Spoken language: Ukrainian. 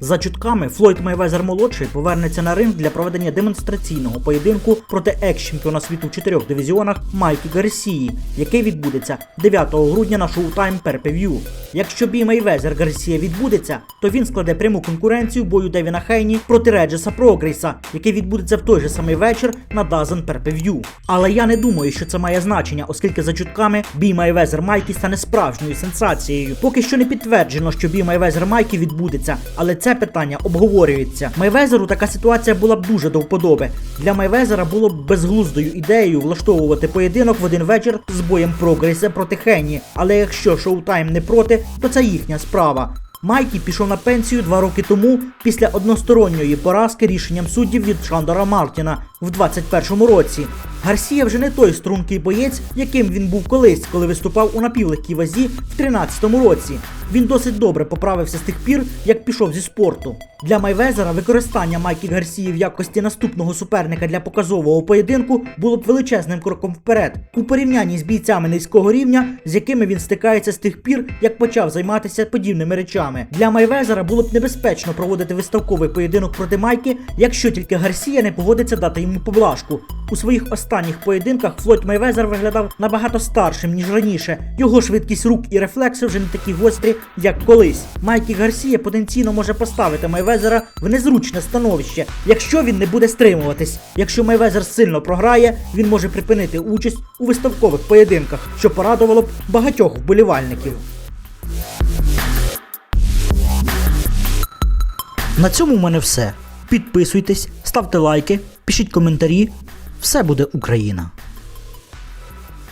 За чутками, Флойд Мейвезер молодший повернеться на ринг для проведення демонстраційного поєдинку проти екс-чемпіона світу в чотирьох дивізіонах Майкі Гарсії, який відбудеться 9 грудня на Showtime Pay-Per-View. Якщо бій Мейвезер Гарсія відбудеться, то він складе пряму конкуренцію бою Девіна Хейні проти Реджеса Прогрейса, який відбудеться в той же самий вечір на Дазен Pay-Per-View. Але я не думаю, що це має значення, оскільки за чутками бій Майвезер Майкі стане справжньою сенсацією. Поки що не підтверджено, що бій Майвезер Майкі відбудеться, але це питання обговорюється. Майвезеру така ситуація була б дуже до вподоби. Для Майвезера було б безглуздою ідеєю влаштовувати поєдинок в один вечір з боєм Прогрейса проти Хенні. Але якщо Шоутайм не проти, то це їхня справа. Майкі пішов на пенсію два роки тому після односторонньої поразки рішенням суддів від Шандора Мартіна в 21-му році. Гарсія вже не той стрункий боєць, яким він був колись, коли виступав у напівлегкій вазі в 13-му році. Він досить добре поправився з тих пір, як пішов зі спорту. Для Майвезера використання Майкі Гарсії в якості наступного суперника для показового поєдинку було б величезним кроком вперед у порівнянні з бійцями низького рівня, з якими він стикається з тих пір, як почав займатися подібними речами. Для Майвезера було б небезпечно проводити виставковий поєдинок проти Майки, якщо тільки Гарсія не погодиться дати йому поблажку. У своїх останніх поєдинках Флойд Майвезер виглядав набагато старшим ніж раніше. Його швидкість рук і рефлекси вже не такі гострі, як колись. Майкі Гарсія потенційно може поставити Майвезера в незручне становище, якщо він не буде стримуватись. Якщо Майвезер сильно програє, він може припинити участь у виставкових поєдинках, що порадувало б багатьох вболівальників. На цьому в мене все. Підписуйтесь, ставте лайки, пишіть коментарі. Все буде Україна!